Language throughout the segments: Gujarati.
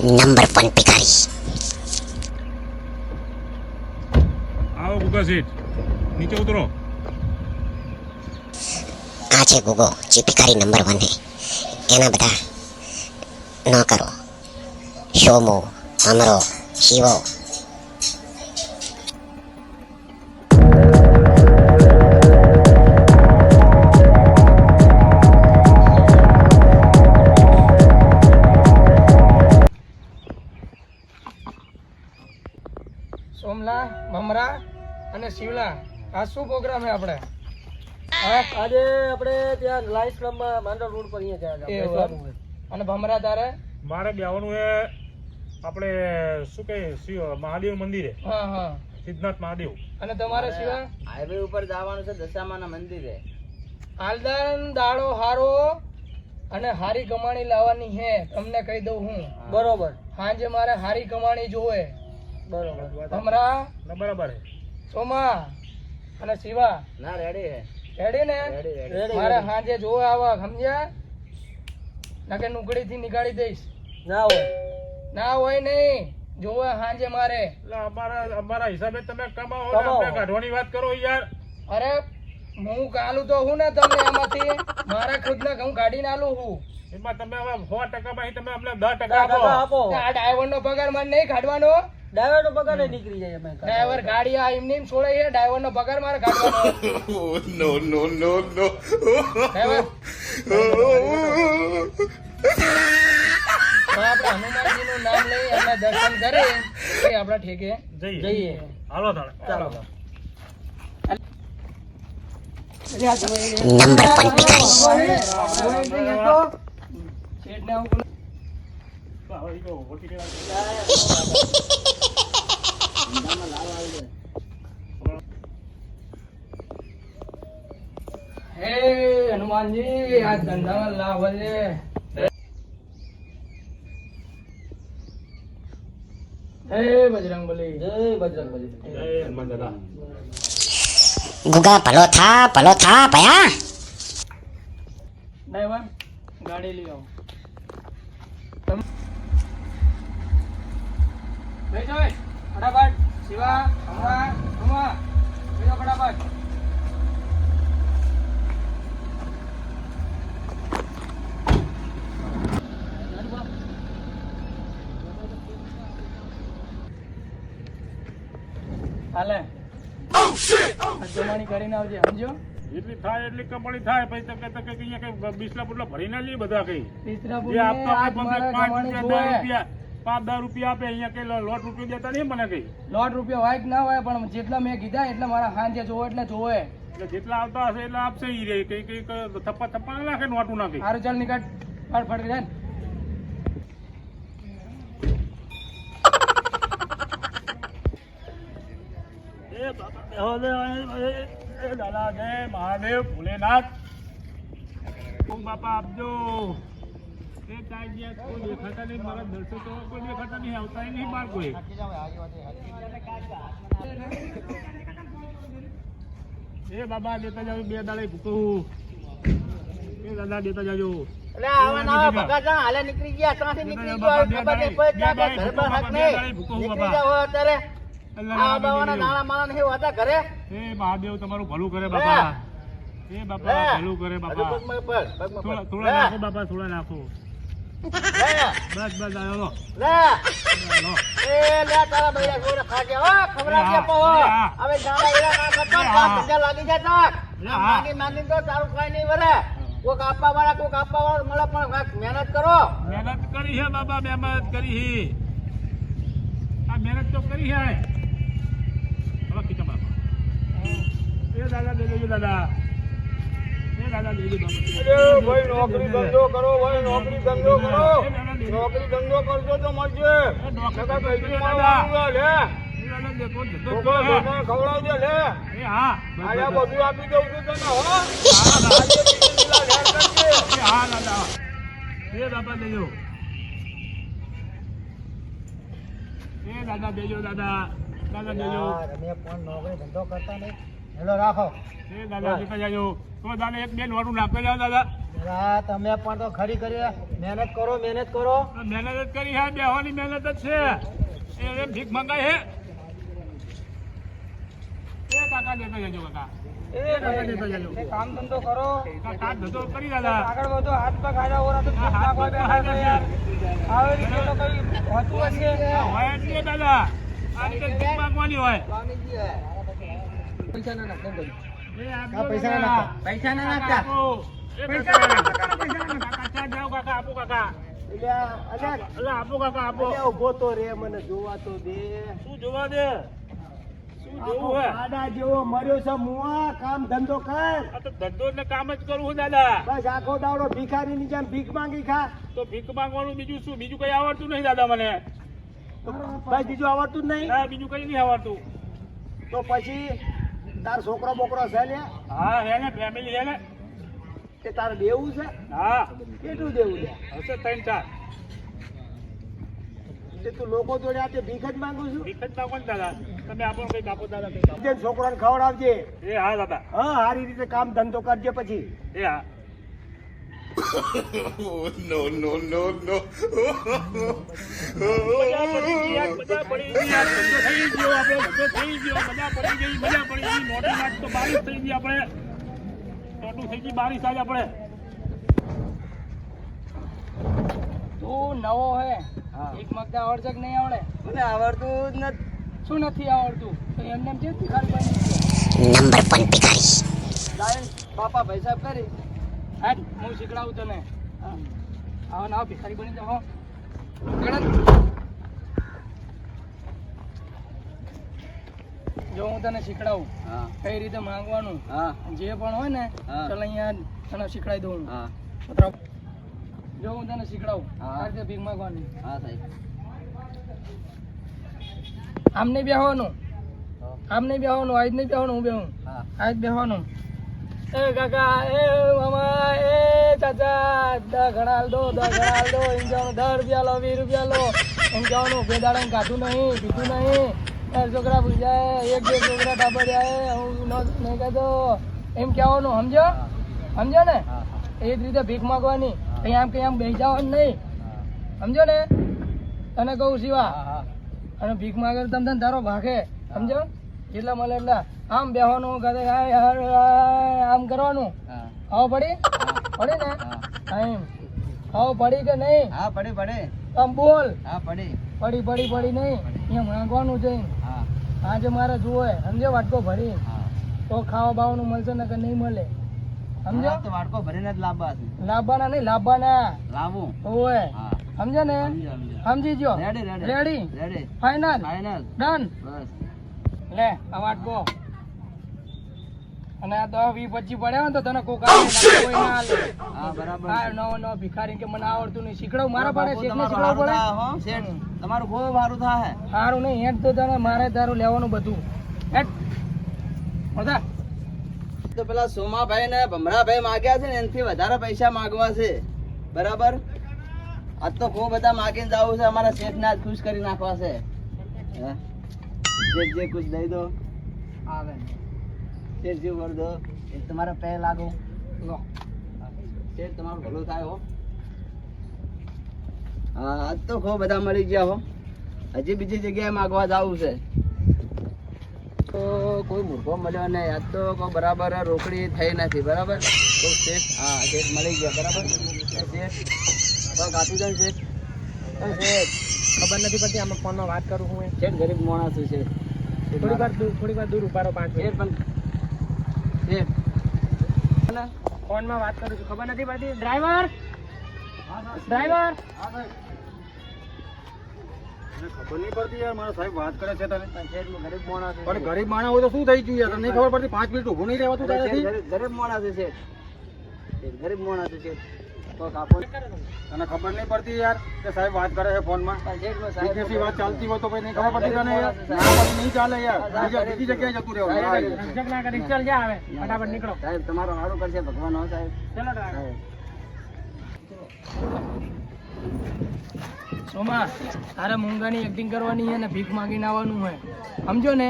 નંબર વન ભિખારી આવો ગુગા શેઠ નીચે ઉતરો. આ છે ગુગો જે ભિખારી નંબર વન હે. એના બધા ન કરો શોમો અમરો શિવો સોમલા મમરા અને શિવલા. આ શું પ્રોગ્રામ છે આપણે? આજે આપણે ત્યાં લાઈફ ક્લબમાં માંડલ રોડ પર અહીંયા ગયા. અને ભમરા તારે? મારે બેવાનું એ આપણે શું કહે શિવ મહાદેવ મંદિરે. હા હા. સિદ્ધનાથ મહાદેવ. અને તમારે શિવા? હાઈવે ઉપર જવાનું છે દશામાના મંદિરે. હાલદાન દાડો હારો અને હારી કમાણી લાવવાની હે તમને કહી દઉં હું. બરોબર. સાંજે મારે હારી કમાણી જોવે. બરોબર. ભમરા બરાબર સોમા અને શિવા. ના રેડી રેડી ને? રેડી રેડી મારે સાંજે જોવે આવા સમજ્યા? નકે નુકડી થી નીકાળી દઈશ. ના હોય. ના હોય નહીં. જોવે સાંજે મારે. એટલે અમારા અમારા હિસાબે તમે કમાવો આપણે કાઢવાની વાત કરો યાર. અરે હું કાલું તો હું ને તમને એમાંથી મારા ખુદના હું કાઢીને આલું હું. એમાં તમે હવે સો ટકા માં તમે અમને દસ ટકા ટકા આપો. આ ડ્રાઈવર પગાર મને નહીં કાઢવાનો. ડ્રાઈવર નો પગાર નીકળી જાય અમે ડ્રાઈવર ગાડી આ એમને એમ છોડે છે ડ્રાઈવર નો પગાર મારે કાઢવાનો. નો નો નો નો આપણે હનુમાનજી નું નામ લઈ એમના દર્શન કરી આપણા ઠેકે જઈએ. હાલો ચાલો. નંબર હે હનુમાનજી આ ધંધામાં લાભ દાદા ગુગા, ભલો થા ભલો થા, ભયા. ડ્રાઈવર, ગાડી લઈ આવો. ફટાફટ. શિવા હમણાં હમણાં. બેસો ફટાફટ. હાલે. જમાણી કરીને આવજે સમજો? જેટલી થાય એટલી કમાણી થાય પછી તમે તો કઈ અહીંયા કઈ બિસ્લા પુટલા ભરી ના લઈએ બધા કઈ. જે આપતા પાંચ રૂપિયા રૂપિયા જોવે પાંચ દસ રૂપિયા આપે અહીંયા કઈ લોટ રૂપિયા દેતા નહીં મને કઈ. લોટ રૂપિયા હોય કે ના હોય પણ જેટલા મેં કીધા એટલા મારા હાંજે જોવે એટલે જોવે. એટલે જેટલા આવતા હશે એટલે આપશે ઈ રે કઈ કઈ થપ્પા થપ્પા ના નાખે નોટું નાખે. હારું ચાલ નીકળ. ફટફટ જાય એ બાપા દે, એ, દાદા જય મહાદેવ ભોલેનાથ. ઓમ બાપા આપજો. એ કાંઈ કોઈ દેખાતા નહીં. મારા દર્શકો કોઈ દેખાતા નહીં. આવતા નહીં બાર કોઈ. એ બાબા દેતા જાવ બે દાડે ભૂકું. એ દાદા દેતા જાજો. હાલે નીકળી ગયા. ત્યાંથી નીકળી ગયો. ખબર નહીં પડે ઘર પર હક નહીં નીકળી જાવ અત્યારે. આ બાવાના નાણા માણા નહીં હોતા ઘરે. એ મહાદેવ તમારું ભલું કરે બાપા એ બાપા. ભલું કરે બાપા થોડા. થોડા નાખો બાપા થોડા નાખો બસ બસ લે. એ લે તારા બૈરા જોડે ખાજે, હો, હા, પો. હવે જાડા એરા ના કરતો, હા. લાગી જાય તાર. માગી માંગી તો તારું કાંઈ નહીં વળે. કોક આપવા વાળા કોક આપવા વાળા મળે પણ મહેનત કરો મહેનત કરી હે બાબા મહેનત કરી હે આ મહેનત તો કરી છે હવે ખીચા બાપા એ દાદા દેજો દાદા એ દાદા દેજો અરે ભાઈ નોકરી ધંધો કરો ભાઈ નોકરી ધંધો કરો. નોકરી ધંધો કરજો તો મળશે. નકર પૈકી મારવાનું છે, લે. છોકરો છોકરાને ખવડાવજે લે. એ આયા બધું આપી દઉં છું તને હા, આજે બીજી લીલા લેર કરજે. એ હા દાદા. એ દાદા દેજો એ દાદા દેજો દાદા. દાદા દેજો અમે પણ નોકરી ધંધો કરતા નહીં. હેલો રાખો. એ દાદા દેતા જાજો તો દાદા એક બે નોટું નાખો જાઓ દાદા. તમે પણ તો ખરી કરી મહેનત કરો મહેનત કરો. મહેનત જ કરી હે બેહવાની મહેનત જ છે. એ ભીખ મંગાઈ હે. એ કાકા દેતા જાજો કાકા. એ કાકા દેતા જજો. એ કામ ધંધો કરો. કાકા ધંધો કરી દાદા. આગળ વધો હાથ પગ હાજા ઓરા તો હા, આવી રીતે તો કઈ હોતું હશે? હોય જ નહીં દાદા. આ રીતે ભીખ માંગવાની હોય. પૈસા ના નાખ એ આપજો પૈસા ના. નાખતા. પૈસા ના નાખતા. આપો. એ કાકા, કાકા, જાઓ કાકા આપો કાકા. આપો કાકા આપો. ઊભો તો રે મને જોવા તો દે. શું જોવા દે? શું જોવું હે? આડા જેવો મર્યો છે મુઆ કામ ધંધો કર. તો ધંધો ને કામ જ કરવું દાદા. બસ આખો દાવડો ભિખારી ની જેમ ભીખ માંગી ખા. તો ભીખ માંગવાનું બીજું શું? બીજું કઈ આવડતું નહીં દાદા મને. બસ બીજું આવડતું જ નહીં? ના બીજું કઈ નહીં આવડતું. તો પછી તાર છોકરો બોકરો છે લે? હા હે ને ફેમિલી હે ને. તે તાર દેવું છે? હા. કેટલું દેવું છે? હશે ત્રણ ચાર. તે તું લોકો જોડે ભીખ જ માંગુ છું? ભીખ જ માંગો ને દાદા. તમે આપો કઈ આપો દાદા કંઈક છોકરાને ખવડાવજે. એ હા દાદા. હા સારી રીતે કામ ધંધો કરજે પછી. એ હા. મજા પડી ગઈ યાર, મજા પડી ગઈ યાર. ધંધો થઈ ગયો આપણે, થઈ ગયો. મજા પડી ગઈ, મજા પડી ગઈ. નોટી નાખ તો બારીશ થઈ ગઈ આપણે. નોટું થઈ ગઈ બારીશ આજે આપણે. તું નવો હે એક મગદા આવડશે કે નહીં આવડે મને આવડતું જ નથી શું નથી આવડતું તો એમને એમ છે ભિખારી બની નંબર વન ભિખારી બાપા ભાઈ સાહેબ કરી હાટ હું શીખડાવું તને. હા. આવો ના ભિખારી બની જાઓ જો હું તને શીખડાવું કઈ રીતે માંગવાનું જે પણ હોય ને ચાલ અહીંયા તને શીખડાવી દઉં. જો હું તને શીખડાવું આ રીતે ભીખ માંગવાની. આમ નહીં બેહવાનું. આમ નહીં બેહવાનું આજ નહીં બેહવાનું હું બેહું. આજ બેહવાનું. એ કાકા એ મામા એ ચાચા દા ઘણા દો દા ઘણા દો એમ જવાનું દસ રૂપિયા લો વીસ રૂપિયા લો. એમ જવાનું બે દાડા કાઢું નહીં પીધું નહીં. ચાર છોકરા પૂછાય એક બે છોકરા ટાબર જાય હું ન નહીં કહેતો. એમ કહેવાનું સમજો સમજો ને? એ જ રીતે ભીખ માગવાની. કંઈ આમ કંઈ આમ બેસી જવાનું નહીં. સમજો ને? તને કહું શિવા. અને ભીખ માગે તમને તારો ભાગે. સમજો જેટલા મળે એટલા આમ બેહવાનું કદે આમ કરવાનું. આવો પડી? પડી ને? એમ આવો પડી કે નહીં? હા પડી પડે. આમ બોલ. હા પડી. પડી પડી પડી નહીં. અહીંયા માંગવાનું છે. આજે મારે જુએ સમજો વાટકો ભરી. તો ખાવા બાવાનું મળશે ને કે નહીં મળે. સમજો? તો વાટકો ભરીને જ લાવવા છે. લાવવાના નહીં લાવવાના. લાવું. ઓય સમજો ને? સમજો, ગયો? Ready ready ready ready final done બસ. લે આ વાટકો અને આ દસ વી પચીસ પડ્યા હોય ને તો તને કોક કોઈ ના આલે. હા બરાબર આ નવો નવો ભિખારી કે મને આવડતું નહીં. શીખડાવું મારા પાસે તમારું શીખડાવવું પડે. શેઠ. તમારું ખૂબ સારું થાય? સારું નહીં હેઠ તો તને મારે તારું લેવાનું બધું. હેઠ બધા તો પેલા સોમાભાઈ ને ભમરાભાઈ માગ્યા છે ને એનાથી વધારે પૈસા માગવા છે. બરાબર? આજ તો ખૂબ બધા માગીને જવું છે અમારા શેઠ ને ખુશ કરી નાખવા છે. હે? શેઠ જે કુછ દઈ દો. આવે. તે જે કર દો. એ તમારા પે લાગો. લો. તે તમારું ભલું થાય હો. હા આજ તો ખો બધા મળી ગયા હો. હજી બીજી જગ્યાએ માગવા જવું છે. તો કોઈ મૂર્ખો મળ્યો નહીં. આજ તો કોઈ બરાબર રોકડી થઈ નથી બરાબર? તો શેઠ હા શેઠ મળી ગયા બરાબર? શેઠ પગ દઉં શેઠ. શેઠ ખબર નથી પડતી આમાં ફોનમાં વાત કરું હું છે ગરીબ માણસ છે? થોડી વાર દૂર થોડી વાર દૂર ઊભા પાંચ મિનિટ. પણ ફોનમાં વાત કરું છું. ખબર નથી પડતી? ડ્રાઈવર? ડ્રાઈવર? ખબર નહીં પડતી યાર મારા સાહેબ વાત કરે છે તને. હું ગરીબ માણસ છું. પણ ગરીબ માણસ હોય તો શું થઈ ગયું યાર? તને નહીં ખબર પડતી? પાંચ મિનિટ ઊભું નહીં રહેવાતું ગરીબ- ગરીબ માણસ છે ગરીબ માણસ છે. તો કાપો તને ખબર નહીં પડતી યાર કે સાહેબ વાત કરે છે ફોનમાં. બિઝનેસની વાત ચાલતી હોય તો પછી નહીં ખબર પડતી તને યાર. ના પછી નહીં ચાલે યાર. બીજી જગ્યાએ જતું રહેવું હા, યાર. ના કરી ચાલ જા આવે? ફટાફટ નીકળો. સાહેબ તમારો સારું કરશે ભગવાન હો સાહેબ. ચલો સોમા તારે મૂંગાની એક્ટિંગ કરવાની છે ને ભીખ માંગીને આવવાનું હોય સમજો ને?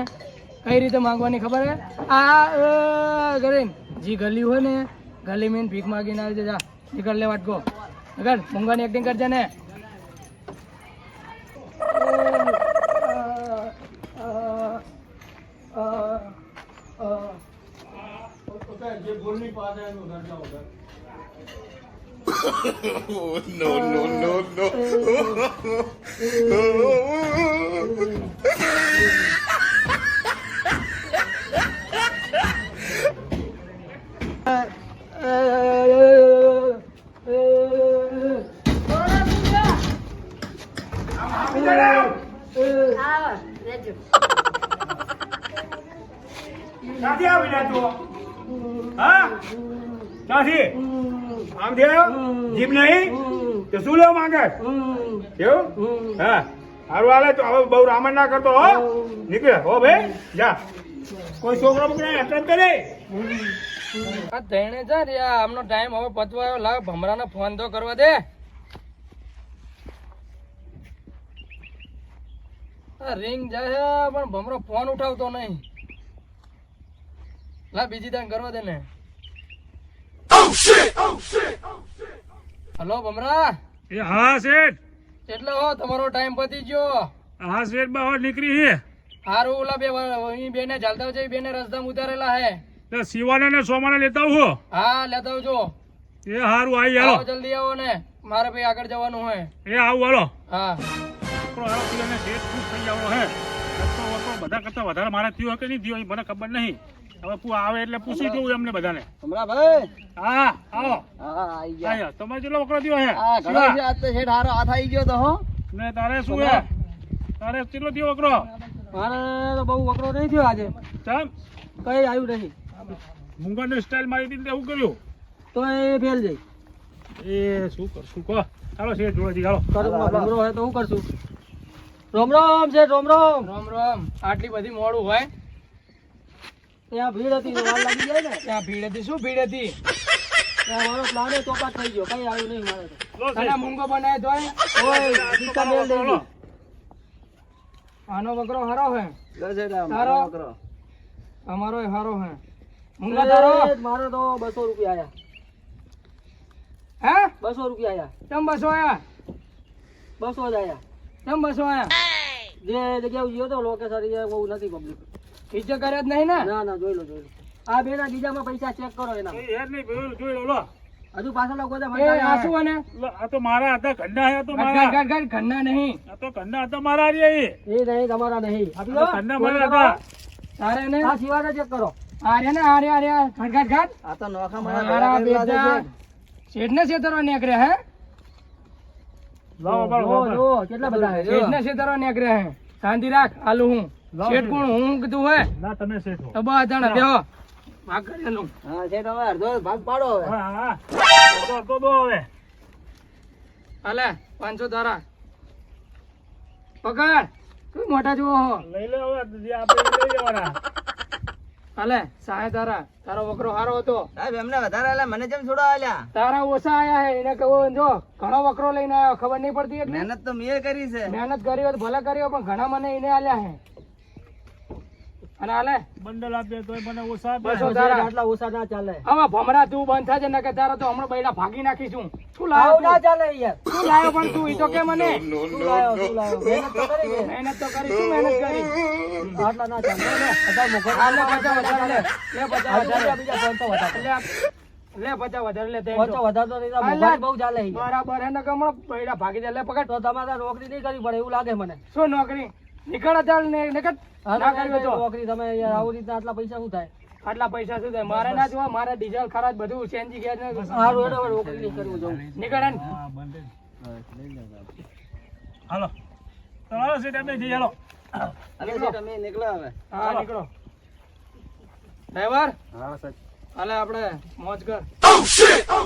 કઈ રીતે માંગવાની ખબર હે આ કરીને જે ગલી હોય ને ગલી મેં ભીખ માંગીને આવી જા નીકળ લે વાટકો નીકળ મૂંગાની એક્ટિંગ કરજે ને ક્યાંથી આવી લે તું હા ક્યાંથી આમથી આવ્યો જીપ નહીં તો શું કેવું? હા. સારું હાલે તો હવે બહુ રામણ ના કરતો હો. નીકળે. હો ભાઈ જા. કોઈ છોકરો એમ કરે. આ ધૈણે જા રે આમનો ટાઈમ હવે પતવાયો. લાવ ભમરાને ફોન તો કરવા દે. રિંગ જાય છે પણ ભમરો ફોન ઉઠાવતો નહીં. લા બીજી દાન કરવા દે ને. હલો ભમરા? એ હા શેઠ. એટલે હો તમારો ટાઈમ પતી ગયો. હા શેઠ બહાર નીકળી હે. હારું ઓલા બે અહીં બેને ચાલતા છે બેને રસ્તામાં ઉતારેલા હે. તો શિવાના ને સોમાના લેતા આવો હા. લેતા આવજો. એ હારું આવી આવો જલ્દી આવો ને. મારે ભાઈ આગળ જવાનું હોય એ આવું હાલો. હા. છોકરો હારો થયો શેઠ ખુશ થઈ જવાનો હે. રસ્તો વસ્તો બધા કરતા વધારે મારે થયો કે નહીં થયો એ મને ખબર નહીં. હવે પૂ આવે એટલે પૂછી જોઉં એમને બધાને. હમરા ભાઈ? હા આવો. હા આઈ ગયા. તમે તમારે જેટલો વકરો થયો હે? હા ઘણો છે આજ તો શેઠ હારો હાથ આવી ગયો તો હો. ને તારે શું હે? તારે કેટલો થયો વકરો? મારે તો બહુ વકરો નહીં થયો આજે. ચમ. કઈ આવ્યું નહીં મુંગરની સ્ટાઇલ મારી દીધી એવું કર્યું? તો એ ફેલ જઈ એ શું કરશું? કહો. ચાલો શેઠ જોડેથી ચાલો. કરું ભમરો હોય તો હું કરશું? રોમ રોમ છે રોમ રોમ. રોમ રોમ. આટલી બધી મોડું હોય. ત્યાં ભીડ હતી તો વાર લાગી જાય ને. ત્યાં ભીડ હતી. શું ભીડ હતી? ત્યાં મારો પ્લાન ચોપાટ થઈ ગયો. કઈ આવ્યું નહીં મારે તો. તને મૂંગો બનાવ્યો તોય? ઓય દીકા મેલ દઈ ગઈ. આનો વકરો હારો હે? તારો? મારો વકરો. અમારો હરો હે. મૂંગા તારો? મારે તો બસો રૂપિયા આયા. હે? બસો રૂપિયા આયા. કેમ બસો આયા? બસો જ આયા. કેમ બસો આયા? જે જગ્યા ગયો તો લોકેશન બહુ નથી પબ્લિક ઈજ્જત કર્યા જ નહીં ને? ના ના જોઈ લો જોઈ લો. આ બે ના બીજામાં પૈસા ચેક કરો એના. યાર નહીં જોઈ લો લો હજુ પાછા લોકો એ આ શું અને આ તો મારા હતા ઘંડા હે તો મારા. ઘર ઘર ઘંડા નહીં. આ તો ઘંડા હતા મારા રહ્યા એ. એ નહીં તમારા નહીં. આ તો ઘરના મારા હતા. તારે ને? આ સિવાય ચેક કરો. આર્યા ને આર્યા આર્યા ઘટ ઘટ ઘટ આ તો નોખા મારા બેટા. શેઠ ને શેતરો નીકળ્યા હે? લો બાળો, જો કેટલા બધા છે શેઠ ને શેતરો નીકળ્યા હે? શાંતિ રાખ આલુ હું. શેઠ કોણ? હું કીધું હે ના તમે શેઠ. હો. તો જાણે બેહો. ભાગ કરેલું હા શેઠ હવે અડધો ભાગ પાડો હવે. હા હા તો તો હવે. હાલે પાંચસો તારા પકડ. તું મોટા જુઓ હો. લઈ લે હવે જે આપણે લઈ જવાના હાલે સાહે તારા તારો વકરો હારો હતો. સાહેબ એમને વધારે આલ્યા મને જેમ છોડો આલ્યા. તારા ઓછા આયા હે એને કહો જો ઘણો વકરો લઈને આવ્યો ખબર નહીં પડતી એટલે. મહેનત તો મેં કરી છે. મહેનત કરી હોય તો ભલે કર્યો પણ ઘણા મને એને આલ્યા હે. અને આલે બંડલ આપે તો મને ઓછા આપે બસો તારા આટલા ઓછા ના ચાલે. હવે ભમરા તું બંધ થાજે ન કે તારા તો હમણાં બૈડા ભાગી નાખીશું. શું લાયો આવું ના ચાલે યાર. તું લાયો પણ તું? ઈ તો કે મને. તું લાયો તું લાયો? મહેનત તો કરી મહેનત તો કરી શું મહેનત કરી? આટલા ના ચાલે. બધા મોકો આલે બધા વધારે લે. લે બધા વધારે. બીજા ફોન તો વધારે. લે પચાસ વધારે લે પાંચસો વધારે તો તો બહુ ચાલે બરાબર હે ને કે હમણાં બૈડા ભાગી જાય. લે પકડ. તો તમારે નોકરી નહીં કરવી પડે એવું લાગે મને. શું નોકરી? નીકળ અત્યારે ને નકત ના તો કરવી તો નોકરી તમે યાર આવું રીતના આટલા પૈસા શું થાય? આટલા પૈસા શું થાય? મારે ના જોવા મારે ડીઝલ ખરાબ બધું સીએનજી ગયા ને. સારું એડો નોકરી નહીં કરવું જવું નીકળ ને. હાલો. તમારો સીટ આપણે જઈએ હાલો. તમે નીકળ્યા હવે. હા નીકળો. ડ્રાઈવર? હા સચ હાલે આપણે મોજ કર.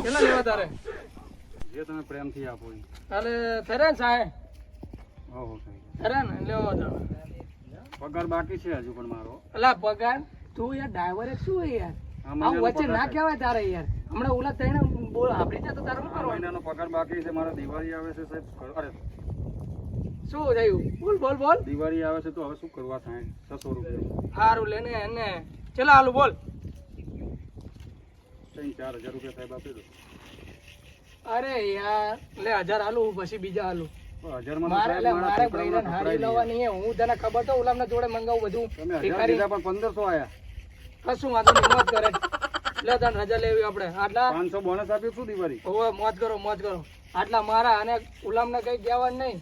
કેટલા લેવા તારે? જે તમે પ્રેમથી આપો ને સાહેબ. ઓહો ને લેવો તો. પગાર બાકી છે હજુ પણ મારો. અલા પગાર? તું યાર ડ્રાઈવર શું હોય યાર? આમ વચ્ચે ના. કહેવાય તારે યાર. હમણાં ઓલા તઈને બોલ આપડી જાય તો તારે શું કરવાનું? મહિનાનો પગાર બાકી છે મારા દિવાળી આવે છે સાહેબ અરે શું થયું? બોલ બોલ બોલ. દિવાળી આવે છે તો હવે શું કરવા થાય? છસો રૂપિયા. સારું લેને એને. ચલો હાલું બોલ. ત્રણ ચાર હજાર રૂપિયા સાહેબ આપી દો. અરે યાર લે હજાર હાલું પછી બીજા હાલું. હું. તને ખબર તો જોડે મંગાવું બધું પંદરસો આયા. કશું વાંધો નહીં કરે. તને લેવી આપણે. આટલા પાંચસો બોનસ આપ્યું શું દિવાળી? ઓવે મોજ કરો મોજ કરો. આટલા મારા અને ગુલામને કઈ કહેવાનું નહીં.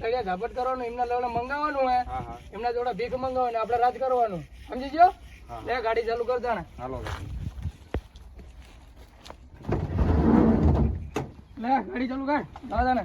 કઈ ઝાપટ કરવાનું એમના જોડે મંગાવવાનું હે. એમના જોડે ભીખ મંગાવવાનું આપણે રાજ કરવાનું. સમજી ગયો. લે ગાડી ચાલુ ને હાલો. લે ગાડી ચાલુ કર. દાદા ને